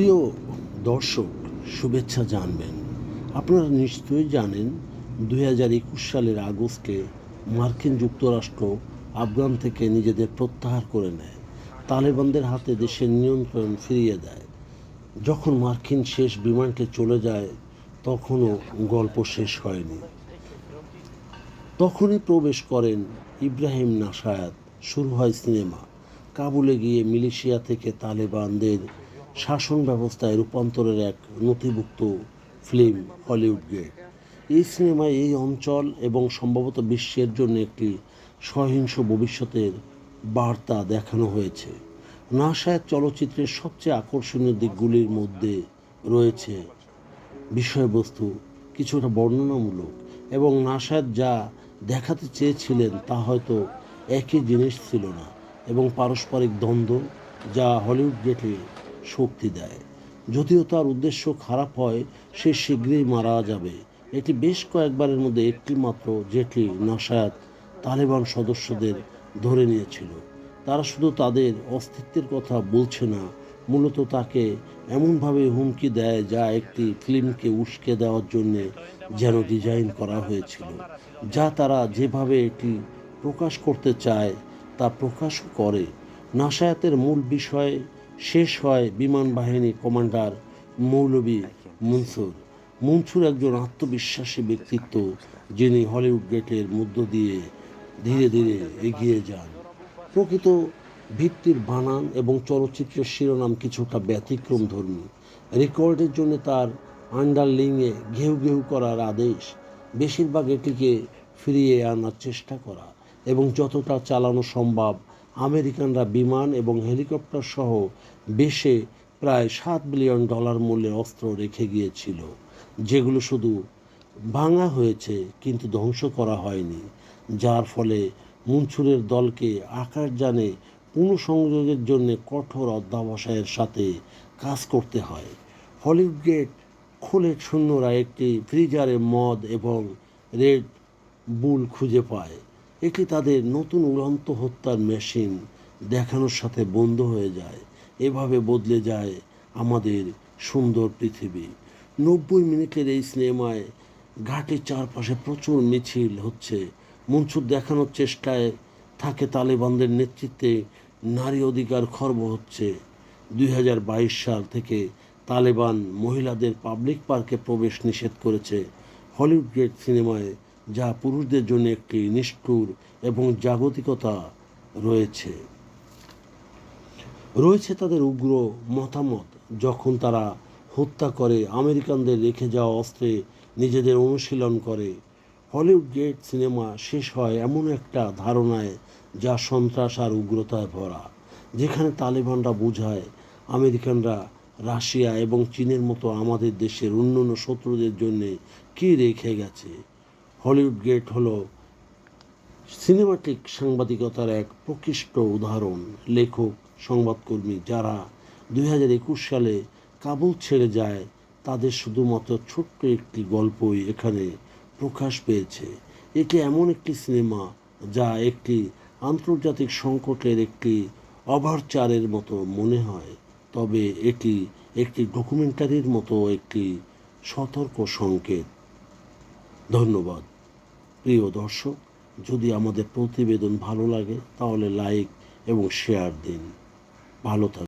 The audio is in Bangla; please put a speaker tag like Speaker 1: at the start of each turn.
Speaker 1: প্রিয় দর্শক, শুভেচ্ছা জানবেন। আপনারা নিশ্চয়ই জানেন, দুই হাজার একুশ সালের আগস্টে মার্কিন যুক্তরাষ্ট্র আফগান থেকে নিজেদের প্রত্যাহার করে নেয়। তালেবানদের হাতে দেশের নিয়ন্ত্রণ ফিরিয়ে দেয়। যখন মার্কিন শেষ বিমানটি চলে যায়, তখনও গল্প শেষ হয়নি। তখনই প্রবেশ করেন ইব্রাহিম নাসায়াত শুরু হয় সিনেমা। কাবুলে গিয়ে মিলিশিয়া থেকে তালেবানদের শাসন ব্যবস্থায় রূপান্তরের এক নথিভুক্ত ফিল্ম হলিউড গেট এই সিনেমায় এই অঞ্চল এবং সম্ভবত বিশ্বের জন্য একটি সহিংস ভবিষ্যতের বার্তা দেখানো হয়েছে। নাসায়াত চলচ্চিত্রের সবচেয়ে আকর্ষণীয় দিকগুলির মধ্যে রয়েছে বিষয়বস্তু কিছুটা বর্ণনামূলক এবং নাসাদ যা দেখাতে চেয়েছিলেন তা হয়তো একই জিনিস ছিল না এবং পারস্পরিক দ্বন্দ্ব যা হলিউড গেটে শক্তি দেয়। যদিও তার উদ্দেশ্য খারাপ হয়, সে শীঘ্রই মারা যাবে। এটি বেশ কয়েকবারের মধ্যে একটি মাত্র যেটি নাসায়াত তালেবান সদস্যদের ধরে নিয়েছিল। তারা শুধু তাদের অস্তিত্বের কথা বলছে না, মূলত তাকে এমনভাবে হুমকি দেয় যা একটি ফিল্মকে উস্কে দেওয়ার জন্য যেন ডিজাইন করা হয়েছিল, যা তারা যেভাবে এটি প্রকাশ করতে চায় তা প্রকাশ করে। নাসায়াতের মূল বিষয় শেষ হয় বিমান বাহিনী কমান্ডার মৌলবী মনসুর। মনসুর একজন আত্মবিশ্বাসী ব্যক্তিত্ব, যিনি হলিউড গেটের মধ্য দিয়ে ধীরে ধীরে এগিয়ে যান। প্রকৃত ভিত্তির বানান এবং চলচ্চিত্রের শিরোনাম কিছুটা ব্যতিক্রম ধর্মী। রেকর্ডের জন্য তার আন্ডারলিংয়ে ঘেউ ঘেউ করার আদেশ বেশিরভাগ এটিকে ফিরিয়ে আনার চেষ্টা করা এবং যতটা চালানো সম্ভব আমেরিকানরা বিমান এবং হেলিকপ্টার সহ বেশে প্রায় সাত বিলিয়ন ডলার মূল্যের অস্ত্র রেখে গিয়েছিল, যেগুলো শুধু ভাঙা হয়েছে কিন্তু ধ্বংস করা হয়নি, যার ফলে মনসুরের দলকে আকাশযানে পুনঃসংযোগের জন্য কঠোর অধ্যাবসায়ের সাথে কাজ করতে হয়। হলিউড গেট খোলে সৈন্যরা একটি ফ্রিজারে মদ এবং রেড বুল খুঁজে পায়। এটি তাদের নতুন উড়ন্ত হত্যার মেশিন দেখানোর সাথে বন্ধ হয়ে যায়। এভাবে বদলে যায় আমাদের সুন্দর পৃথিবী। নব্বই মিনিটের এই সিনেমায় ঘাটের চারপাশে প্রচুর মিছিল হচ্ছে। মনসুর দেখানোর চেষ্টায় থাকে তালেবানদের নেতৃত্বে নারী অধিকার খর্ব হচ্ছে। দুই হাজার বাইশ সাল থেকে তালেবান মহিলাদের পাবলিক পার্কে প্রবেশ নিষেধ করেছে। হলিউড গেট সিনেমায় যা পুরুষদের জন্য একটি নিষ্ঠুর এবং জাগতিকতা রয়েছে। রয়েছে তাদের উগ্র মতামত, যখন তারা হত্যা করে, আমেরিকানদের রেখে যাওয়া অস্ত্রে নিজেদের অনুশীলন করে। হলিউড গেট সিনেমা শেষ হয় এমন একটা ধারণায় যা সন্ত্রাস আর উগ্রতায় ভরা, যেখানে তালেবানরা বোঝায়, আমেরিকানরা রাশিয়া এবং চীনের মতো আমাদের দেশের অন্যান্য শত্রুদের জন্যে কী রেখে গেছে। হলিউড গেট হল সিনেমাটিক সাংবাদিকতার এক প্রকৃষ্ট উদাহরণ। লেখক, সংবাদকর্মী যারা দুই হাজার একুশ সালে কাবুল ছেড়ে যায়, তাদের শুধুমাত্র ছোট্ট একটি গল্পই এখানে প্রকাশ পেয়েছে। এটি এমন একটি সিনেমা যা একটি আন্তর্জাতিক সংকটের একটি অভারচারের মতো মনে হয়, তবে এটি একটি ডকুমেন্টারির মতো একটি সতর্ক সংকেত। ধন্যবাদ। প্রিয় দর্শক যদি আমাদের প্রতিবেদন ভালো লাগে তাহলে লাইক এবং শেয়ার দিন। ভালো থাকুন।